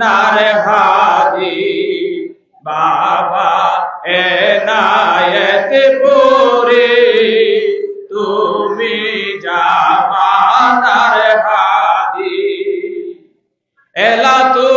আপনার হাজি বাবা এ নায়েত পুরে তুমি জামানার হাজি। এলা তো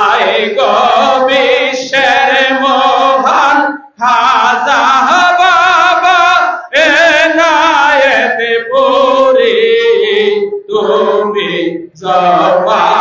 আয় গো বিশ্বের মহান খাজা বাবা এনায়েত পরে তুমি জবানার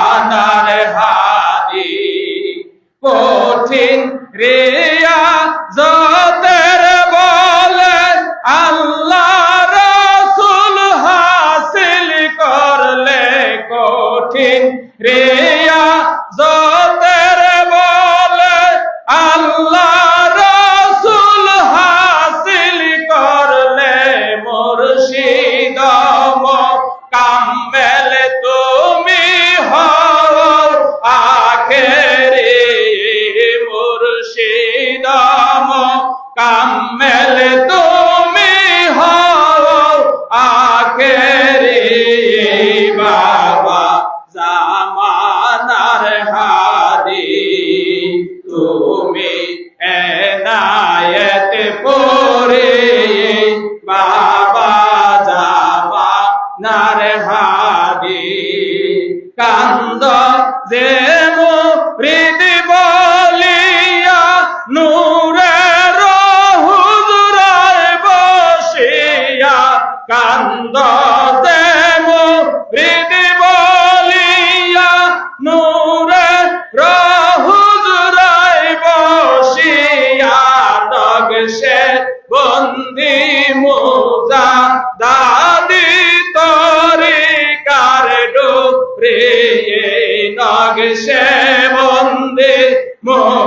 বাবা নারে হাদি কান্দ যে ডোরে নগসে বন্দি মোজা দাদি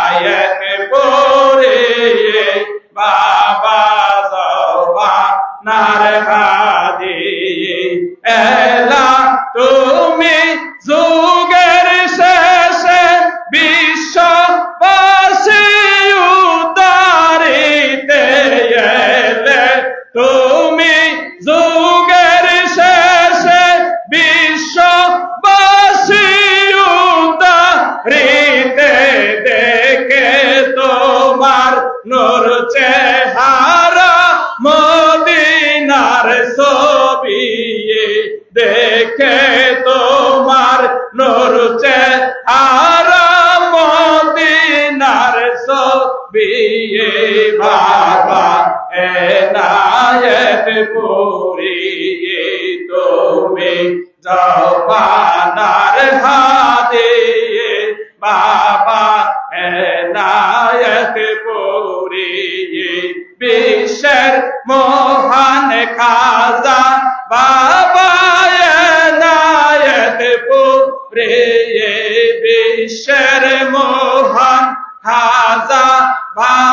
জবা নার হাদিয়ে এলা তুমি যুগের শেষে বিশ্ববাসী উদ্ধারিতে এলে তুমি যুগের শেষে বিশ্ববাসী উদ্ধারিতে দেখে তোমার নূর তোমার নূর চেহারা মদিনার ছবি বাবা এনায়ত পুরিয়ে তুমি জবানার হাতে বাবা এনায়ত পুরিয়ে বিশ্বের মহান খাজা